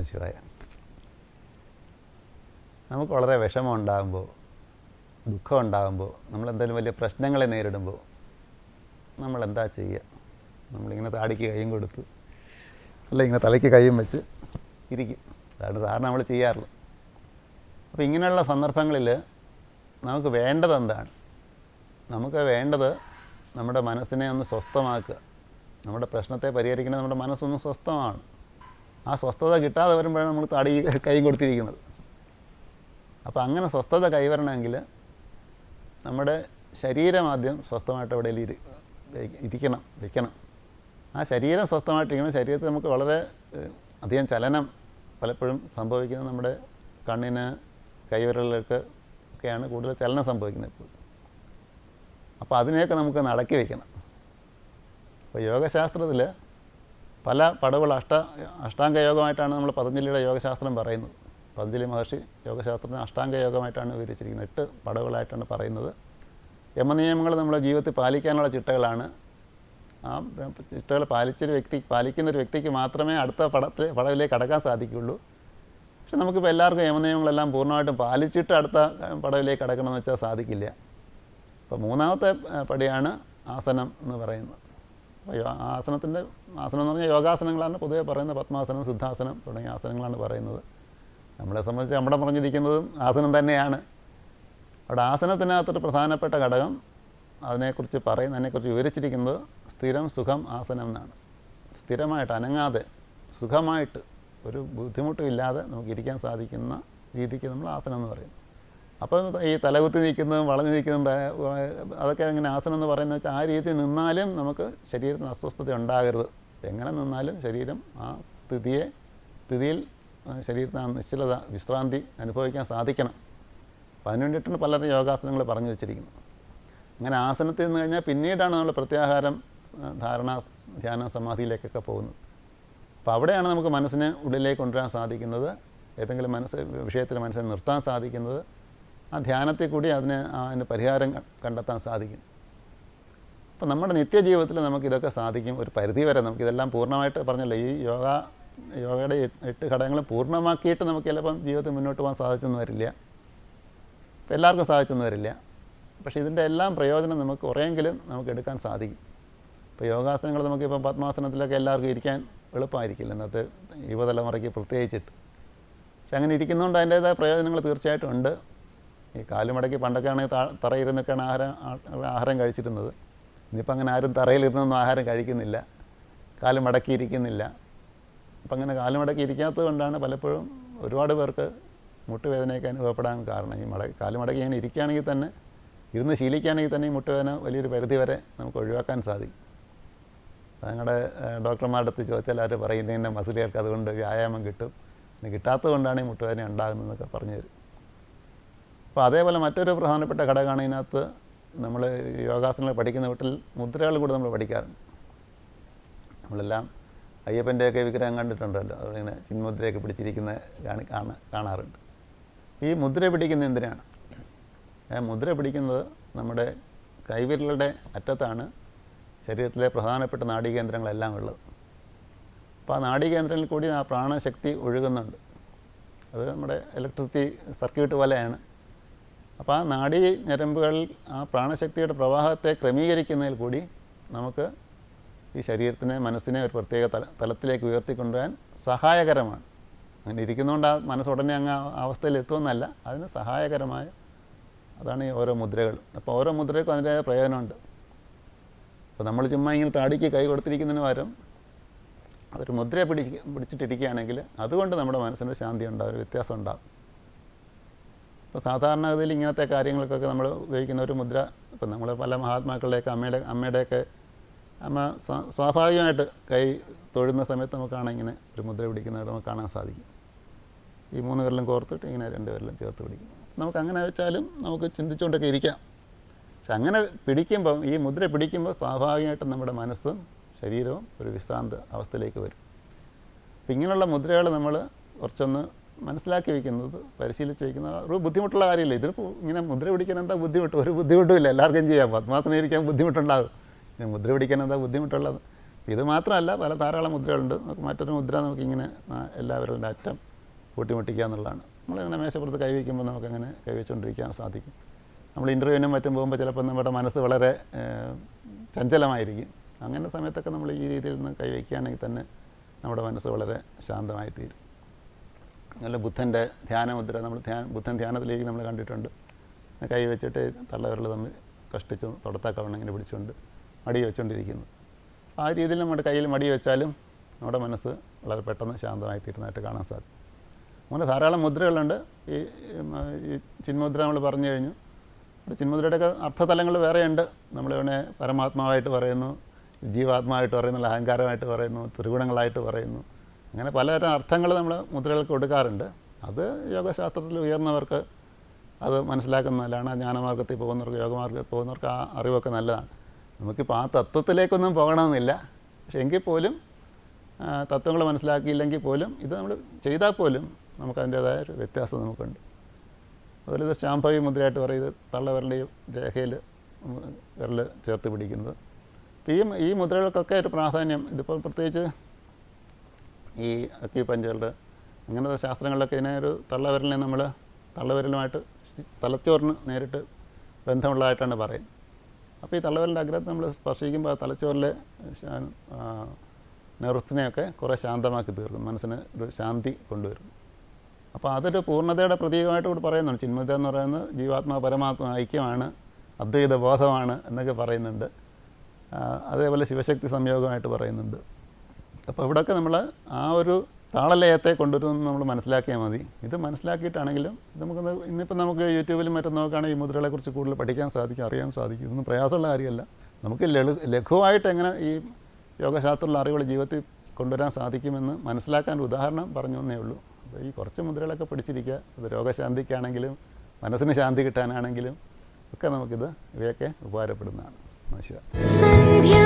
നമശിവായ നമുക്ക് വളരെ വിഷമം ഉണ്ടാകുമ്പോൾ ദുഃഖം ഉണ്ടാകുമ്പോൾ നമ്മൾ എന്തെങ്കിലും വലിയ പ്രശ്നങ്ങളെ നേരിടുമ്പോൾ നമ്മൾ എന്താ ചെയ്യുക? നമ്മളിങ്ങനെ താടിക്ക് കൈയും കൊടുത്ത് അല്ല ഇങ്ങനെ തലയ്ക്ക് കൈയും വെച്ച് ഇരിക്കും. അതാണ് സാറിന് നമ്മൾ ചെയ്യാറുള്ളത്. അപ്പോൾ ഇങ്ങനെയുള്ള സന്ദർഭങ്ങളിൽ നമുക്ക് വേണ്ടത് എന്താണ്? നമുക്ക് വേണ്ടത് നമ്മുടെ മനസ്സിനെ ഒന്ന് സ്വസ്ഥമാക്കുക. നമ്മുടെ പ്രശ്നത്തെ പരിഹരിക്കണമെങ്കിൽ നമ്മുടെ മനസ്സൊന്ന് സ്വസ്ഥമാണ് ആ സ്വസ്ഥത കിട്ടാതെ വരുമ്പോഴാണ് നമ്മൾ തടി കൈ കൊടുത്തിരിക്കുന്നത്. അപ്പോൾ അങ്ങനെ സ്വസ്ഥത കൈവരണമെങ്കിൽ നമ്മുടെ ശരീരം ആദ്യം സ്വസ്ഥമായിട്ട് എവിടെയെങ്കിലും ഇരി ഇരിക്കണം വയ്ക്കണം ആ ശരീരം സ്വസ്ഥമായിട്ടിരിക്കണം ശരീരത്തിൽ നമുക്ക് വളരെ അധികം ചലനം പലപ്പോഴും സംഭവിക്കുന്നത് നമ്മുടെ കണ്ണിന് കൈവിരലുകൾക്ക് ഒക്കെയാണ് കൂടുതൽ ചലനം സംഭവിക്കുന്നത് ഇപ്പോൾ. അപ്പോൾ അതിനെയൊക്കെ നമുക്ക് നടക്കി വയ്ക്കണം അപ്പോൾ യോഗശാസ്ത്രത്തിൽ പല പടവുകൾ അഷ്ട അഷ്ടാംഗ യോഗമായിട്ടാണ് നമ്മൾ പതഞ്ജലിയുടെ യോഗശാസ്ത്രം പറയുന്നത്. പതഞ്ജലി മഹർഷി യോഗശാസ്ത്രത്തിന് അഷ്ടാംഗ യോഗമായിട്ടാണ് വിവരിച്ചിരിക്കുന്നത്. എട്ട് പടവുകളായിട്ടാണ് പറയുന്നത്. യമനിയമങ്ങൾ നമ്മുടെ ജീവിതത്തിൽ പാലിക്കാനുള്ള ചിട്ടകളാണ്. ആ ചിട്ടകൾ പാലിച്ചൊരു വ്യക്തി പാലിക്കുന്ന ഒരു വ്യക്തിക്ക് മാത്രമേ അടുത്ത പടത്തിൽ പടവിലേക്ക് കടക്കാൻ സാധിക്കുകയുള്ളൂ. പക്ഷെ നമുക്കിപ്പോൾ എല്ലാവർക്കും യമനിയമങ്ങളെല്ലാം പൂർണമായിട്ടും പാലിച്ചിട്ട് അടുത്ത പടവിലേക്ക് കടക്കണമെന്ന് വെച്ചാൽ സാധിക്കില്ല. അപ്പോൾ മൂന്നാമത്തെ പടിയാണ് ആസനം എന്ന് പറയുന്നത്. ആസനത്തിന്റെ ആസനം എന്ന് പറഞ്ഞാൽ യോഗാസനങ്ങളാണ് പൊതുവേ പറയുന്നത്. പത്മാസനം സിദ്ധാസനം തുടങ്ങിയ ആസനങ്ങളാണ് പറയുന്നത്. നമ്മളെ സംബന്ധിച്ച് നമ്മുടെ പറഞ്ഞിരിക്കുന്നതും ആസനം തന്നെയാണ്. അവിടെ ആസനത്തിനകത്തൊരു പ്രധാനപ്പെട്ട ഘടകം അതിനെക്കുറിച്ച് പറയുന്ന അതിനെക്കുറിച്ച് വിവരിച്ചിരിക്കുന്നത് സ്ഥിരം സുഖം ആസനം എന്നാണ്. സ്ഥിരമായിട്ട് അനങ്ങാതെ സുഖമായിട്ട് ഒരു ബുദ്ധിമുട്ടും ഇല്ലാതെ നമുക്ക് ഇരിക്കാൻ സാധിക്കുന്ന രീതിക്ക് നമ്മൾ ആസനം എന്ന് പറയും അപ്പം ഈ തലകുത്തി നിൽക്കുന്നതും വളഞ്ഞു നിൽക്കുന്നതും അതൊക്കെ അങ്ങനെ ആസനം എന്ന് പറയുന്നത് വെച്ചാൽ ആ രീതിയിൽ നിന്നാലും നമുക്ക് ശരീരത്തിന് അസ്വസ്ഥത ഉണ്ടാകരുത്. എങ്ങനെ നിന്നാലും ശരീരം ആ സ്ഥിതിയെ സ്ഥിതിയിൽ ശരീരത്തിന് ആ നിശ്ചലത വിശ്രാന്തി അനുഭവിക്കാൻ സാധിക്കണം. അപ്പം അതിന് വേണ്ടിയിട്ടാണ് പലരും യോഗാസനങ്ങൾ പറഞ്ഞു വെച്ചിരിക്കുന്നത്. അങ്ങനെ ആസനത്തിൽ നിന്ന് കഴിഞ്ഞാൽ പിന്നീടാണ് നമ്മൾ പ്രത്യാഹാരം ധാരണ ധ്യാന സമാധിയിലേക്കൊക്കെ പോകുന്നത്. അപ്പോൾ അവിടെയാണ് നമുക്ക് മനസ്സിനെ ഉള്ളിലേക്ക് കൊണ്ടുവരാൻ സാധിക്കുന്നത് ഏതെങ്കിലും മനസ്സ് വിഷയത്തിൽ മനസ്സിനെ നിർത്താൻ സാധിക്കുന്നത്. ആ ധ്യാനത്തിൽ കൂടി അതിന് അതിന്റെ പരിഹാരം കണ്ടെത്താൻ സാധിക്കും. അപ്പം നമ്മുടെ നിത്യജീവിതത്തിൽ നമുക്ക് ഇതൊക്കെ സാധിക്കും. ഒരു പരിധി വരെ നമുക്കിതെല്ലാം പൂർണമായിട്ട് പറഞ്ഞല്ലോ. ഈ യോഗ യോഗയുടെ എട്ട് ഘടകങ്ങൾ പൂർണമാക്കിയിട്ട് നമുക്ക് ചിലപ്പം ജീവിതത്തിൽ മുന്നോട്ട് പോകാൻ സാധിച്ചെന്ന് വരില്ല. ഇപ്പം എല്ലാവർക്കും സാധിച്ചെന്ന് വരില്ല. പക്ഷേ ഇതിന്റെ എല്ലാം പ്രയോജനം നമുക്ക് കുറേയെങ്കിലും നമുക്ക് എടുക്കാൻ സാധിക്കും. ഇപ്പോൾ യോഗാസനങ്ങൾ നമുക്കിപ്പം പത്മാസനത്തിലൊക്കെ എല്ലാവർക്കും ഇരിക്കാൻ എളുപ്പമായിരിക്കില്ല. ഇന്നത്തെ യുവതലമുറയ്ക്ക് പ്രത്യേകിച്ചിട്ട്. പക്ഷെ അങ്ങനെ ഇരിക്കുന്നതുകൊണ്ട് അതിന്റേതായ പ്രയോജനങ്ങൾ തീർച്ചയായിട്ടും ഉണ്ട്. ഈ കാലുമടക്കി പണ്ടൊക്കെ ആണെങ്കിൽ താ തറയിരുന്നൊക്കെയാണ് ആഹാരം ആഹാരം കഴിച്ചിരുന്നത്. ഇന്നിപ്പോൾ അങ്ങനെ ആരും തറയിലിരുന്നൊന്നും ആഹാരം കഴിക്കുന്നില്ല. കാലുമടക്കിയിരിക്കുന്നില്ല അപ്പം അങ്ങനെ കാലുമടക്കി ഇരിക്കാത്തത് കൊണ്ടാണ് പലപ്പോഴും ഒരുപാട് പേർക്ക് മുട്ടുവേദനയൊക്കെ അനുഭവപ്പെടാൻ കാരണം. ഈ മട കാലുമടക്കി ഇങ്ങനെ ഇരിക്കുകയാണെങ്കിൽ തന്നെ ഇരുന്ന് ശീലിക്കുകയാണെങ്കിൽ തന്നെ ഈ മുട്ടുവേദന വലിയൊരു പരിധി വരെ നമുക്ക് ഒഴിവാക്കാൻ സാധിക്കും. ഞങ്ങളുടെ ഡോക്ടർമാരുടെ അടുത്ത് ചോദിച്ചാൽ അവർ പറയും ഇന്ന ഇന്ന മസിലുകൾക്ക് അതുകൊണ്ട് വ്യായാമം കിട്ടും. കിട്ടാത്തത് കൊണ്ടാണ് ഈ മുട്ടുവേദന ഉണ്ടാകുന്നതെന്നൊക്കെ പറഞ്ഞു തരും. അപ്പോൾ അതേപോലെ മറ്റൊരു പ്രധാനപ്പെട്ട ഘടകമാണ് ഇതിനകത്ത് നമ്മൾ യോഗാസനങ്ങൾ പഠിക്കുന്ന വീട്ടിൽ മുദ്രകൾ കൂടെ നമ്മൾ പഠിക്കാറുണ്ട്. നമ്മളെല്ലാം അയ്യപ്പന്റെയൊക്കെ വിഗ്രഹം കണ്ടിട്ടുണ്ടല്ലോ. അതിങ്ങനെ ചിന്മുദ്രയൊക്കെ പിടിച്ചിരിക്കുന്ന കാണി കാണ കാണാറുണ്ട്. ഈ മുദ്ര പിടിക്കുന്ന എന്തിനാണ്? മുദ്ര പിടിക്കുന്നത് നമ്മുടെ കൈവിരലുടെ അറ്റത്താണ് ശരീരത്തിലെ പ്രധാനപ്പെട്ട നാഡീകേന്ദ്രങ്ങളെല്ലാം ഉള്ളത്. അപ്പോൾ ആ നാഡീകേന്ദ്രങ്ങളിൽ കൂടി ആ പ്രാണശക്തി ഒഴുകുന്നുണ്ട്. അത് നമ്മുടെ ഇലക്ട്രിസിറ്റി സർക്യൂട്ട് പോലെയാണ്. അപ്പോൾ ആ നാഡീ ഞരമ്പുകളിൽ ആ പ്രാണശക്തിയുടെ പ്രവാഹത്തെ ക്രമീകരിക്കുന്നതിൽ കൂടി നമുക്ക് ഈ ശരീരത്തിനെ മനസ്സിനെ ഒരു പ്രത്യേക തല തലത്തിലേക്ക് ഉയർത്തിക്കൊണ്ടുവരാൻ സഹായകരമാണ്. അങ്ങനെ ഇരിക്കുന്നതുകൊണ്ട് ആ മനസ്സ് ഉടനെ അങ്ങ് അവസ്ഥയിൽ എത്തുമെന്നല്ല അതിന് സഹായകരമായ അതാണ് ഈ ഓരോ മുദ്രകൾ അപ്പോൾ ഓരോ മുദ്രയ്ക്കും അതിന്റെതായ പ്രയോജനമുണ്ട്. അപ്പോൾ നമ്മൾ ചുമ്മാ ഇങ്ങനെ താടിക്ക് കൈ കൊടുത്തിരിക്കുന്നതിന് പകരം അതൊരു മുദ്രയെ പിടിച്ച് പിടിച്ചിട്ടിരിക്കുകയാണെങ്കിൽ അതുകൊണ്ട് നമ്മുടെ മനസ്സിന് ശാന്തി ഉണ്ടാവും ഒരു വ്യത്യാസം ഉണ്ടാകും ഇപ്പോൾ സാധാരണഗതിയിൽ ഇങ്ങനത്തെ കാര്യങ്ങൾക്കൊക്കെ നമ്മൾ ഉപയോഗിക്കുന്ന ഒരു മുദ്ര ഇപ്പം നമ്മൾ പല മഹാത്മാക്കളുടെയൊക്കെ അമ്മയുടെ അമ്മയുടെയൊക്കെ അമ്മ സ്വാഭാവികമായിട്ട് കൈ തൊഴുന്ന സമയത്ത് നമുക്കാണ് ഇങ്ങനെ ഒരു മുദ്ര പിടിക്കുന്നതായിട്ട് നമുക്ക് കാണാൻ സാധിക്കും. ഈ മൂന്ന് പേരിലും കോർത്തിട്ട് ഇങ്ങനെ രണ്ട് പേരിലും ചേർത്ത് പിടിക്കും. നമുക്ക് അങ്ങനെ വെച്ചാലും നമുക്ക് ചിന്തിച്ചുകൊണ്ടൊക്കെ ഇരിക്കാം. പക്ഷെ അങ്ങനെ പിടിക്കുമ്പം ഈ മുദ്ര പിടിക്കുമ്പോൾ സ്വാഭാവികമായിട്ടും നമ്മുടെ മനസ്സും ശരീരവും ഒരു വിശ്രാന്ത അവസ്ഥയിലേക്ക് വരും. അപ്പം ഇങ്ങനെയുള്ള മുദ്രകൾ നമ്മൾ കുറച്ചൊന്ന് മനസ്സിലാക്കി വയ്ക്കുന്നത് പരിശീലിച്ച് വയ്ക്കുന്നത് ഒരു ബുദ്ധിമുട്ടുള്ള കാര്യമില്ല. ഇതിപ്പോൾ ഇങ്ങനെ മുദ്ര പിടിക്കാൻ എന്താ ബുദ്ധിമുട്ട്? ഒരു ബുദ്ധിമുട്ടുമില്ല. എല്ലാവർക്കും ചെയ്യാം. പത്മാസനം ഇരിക്കാൻ ബുദ്ധിമുട്ടുണ്ടാകും മുദ്ര പിടിക്കാൻ എന്താ ബുദ്ധിമുട്ടുള്ളത്? ഇത് മാത്രമല്ല പല ധാരാളം മുദ്രകളുണ്ട്. നമുക്ക് മറ്റൊരു മുദ്ര നമുക്കിങ്ങനെ എല്ലാവരുടെ അറ്റം കൂട്ടിമുട്ടിക്കുക എന്നുള്ളതാണ്. നമ്മളിങ്ങനെ മേശപ്പുറത്ത് കൈവയ്ക്കുമ്പോൾ നമുക്കങ്ങനെ കൈവച്ചുകൊണ്ടിരിക്കാൻ സാധിക്കും. നമ്മൾ ഇന്റർവ്യൂവിനും മറ്റും പോകുമ്പോൾ ചിലപ്പോൾ നമ്മുടെ മനസ്സ് വളരെ ചഞ്ചലമായിരിക്കും. അങ്ങനെ സമയത്തൊക്കെ നമ്മൾ ഈ രീതിയിൽ നിന്ന് കൈവയ്ക്കുകയാണെങ്കിൽ തന്നെ നമ്മുടെ മനസ്സ് വളരെ ശാന്തമായി തീരും നല്ല ബുദ്ധന്റെ ധ്യാനമുദ്ര നമ്മൾ ധ്യാന ബുദ്ധൻ ധ്യാനത്തിലേക്ക് നമ്മൾ കണ്ടിട്ടുണ്ട്. കൈ വെച്ചിട്ട് തള്ളവിരൽ തമ്മിൽ കഷ്ടിച്ച് തുടത്താക്കവണ്ണം ഇങ്ങനെ പിടിച്ചുകൊണ്ട് മടി വെച്ചുകൊണ്ടിരിക്കുന്നു ആ രീതിയിൽ നമ്മുടെ കയ്യിൽ മടി വെച്ചാലും നമ്മുടെ മനസ്സ് വളരെ പെട്ടെന്ന് ശാന്തമായി തീരുന്നതായിട്ട് കാണാൻ സാധിക്കും. അങ്ങനെ ധാരാളം മുദ്രകളുണ്ട്. ഈ ചിന്മുദ്ര നമ്മൾ പറഞ്ഞു കഴിഞ്ഞു. ചിന്മുദ്രയുടെയൊക്കെ അർത്ഥതലങ്ങൾ വേറെയുണ്ട്. നമ്മളിവിടെ പരമാത്മാവായിട്ട് പറയുന്നു ജീവാത്മാവായിട്ട് പറയുന്നു അഹങ്കാരമായിട്ട് പറയുന്നു ത്രിഗുണങ്ങളായിട്ട് പറയുന്നു. അങ്ങനെ പലതരം അർത്ഥങ്ങൾ നമ്മൾ മുദ്രകൾക്ക് കൊടുക്കാറുണ്ട്. അത് യോഗശാസ്ത്രത്തിൽ ഉയർന്നവർക്ക് അത് മനസ്സിലാക്കുന്നതിലാണ് ജ്ഞാനമാർഗത്തിൽ പോകുന്നവർക്ക് യോഗമാർഗത്തിൽ പോകുന്നവർക്ക് ആ അറിവൊക്കെ നല്ലതാണ്. നമുക്കിപ്പോൾ ആ തത്വത്തിലേക്കൊന്നും പോകണമെന്നില്ല. പക്ഷെ എങ്കിൽ പോലും തത്വങ്ങൾ മനസ്സിലാക്കിയില്ലെങ്കിൽ പോലും ഇത് നമ്മൾ ചെയ്താൽ പോലും നമുക്കതിന്റേതായ ഒരു വ്യത്യാസം നമുക്കുണ്ട്. അതുപോലെ ഇത് ശാംഭവി മുദ്രയായിട്ട് പറയും ഇത് തള്ളവിരലിന്റെയും രേഖയിൽ വിരൽ ചേർത്ത് പിടിക്കുന്നത്. ഈ ഈ മുദ്രകൾക്കൊക്കെ ഒരു പ്രാധാന്യം ഇതിപ്പോൾ പ്രത്യേകിച്ച് ഈ അക്യുപഞ്ചറുടെ അങ്ങനത്തെ ശാസ്ത്രങ്ങളിലൊക്കെ ഇതിനെ ഒരു തള്ളവിരലിനെ നമ്മൾ തള്ളവിരലുമായിട്ട് തലച്ചോറിന് നേരിട്ട് ബന്ധമുള്ളതായിട്ടാണ് പറയുന്നത്. അപ്പോൾ ഈ തള്ളവിരലിന്റെ അഗ്രഹത്തെ നമ്മൾ സ്പർശിക്കുമ്പോൾ തലച്ചോറിലെ നെർവ്സിനെയൊക്കെ കുറേ ശാന്തമാക്കി തീർക്കും. മനസ്സിന് ഒരു ശാന്തി കൊണ്ടുവരും. അപ്പോൾ അതൊരു പൂർണതയുടെ പ്രതീകമായിട്ട് കൂടി പറയുന്നുണ്ട്. ചിന്മുദ്ര എന്ന് പറയുന്നത് ജീവാത്മാ പരമാത്മ ഐക്യമാണ് അദ്വൈത ബോധമാണ് എന്നൊക്കെ പറയുന്നുണ്ട്. അതേപോലെ ശിവശക്തി സംയോഗമായിട്ട് പറയുന്നുണ്ട്. അപ്പോൾ ഇവിടെയൊക്കെ നമ്മൾ ആ ഒരു താളലയത്തെ കൊണ്ടുവരുമെന്ന് നമ്മൾ മനസ്സിലാക്കിയാൽ മതി. ഇത് മനസ്സിലാക്കിയിട്ടാണെങ്കിലും നമുക്ക് ഇന്നിപ്പോൾ നമുക്ക് യൂട്യൂബിലും മറ്റും നോക്കുകയാണെങ്കിൽ ഈ മുദ്രകളെക്കുറിച്ച് കൂടുതൽ പഠിക്കാൻ സാധിക്കും അറിയാൻ സാധിക്കും. ഇതൊന്നും പ്രയാസമുള്ള കാര്യമല്ല. നമുക്ക് ലഘു ലഘുവായിട്ട് എങ്ങനെ ഈ യോഗശാസ്ത്രമുള്ള അറിവുകൾ ജീവിതത്തിൽ കൊണ്ടുവരാൻ സാധിക്കുമെന്ന് മനസ്സിലാക്കാൻ ഒരു ഉദാഹരണം പറഞ്ഞു എന്നേ ഉള്ളൂ. അപ്പോൾ ഈ കുറച്ച് മുദ്രകളൊക്കെ പിടിച്ചിരിക്കുക. അത് രോഗശാന്തിക്കാണെങ്കിലും മനസ്സിന് ശാന്തി കിട്ടാനാണെങ്കിലും ഒക്കെ നമുക്കിത് ഇവയൊക്കെ ഉപകാരപ്പെടുന്നതാണ്. നമസ്കാരം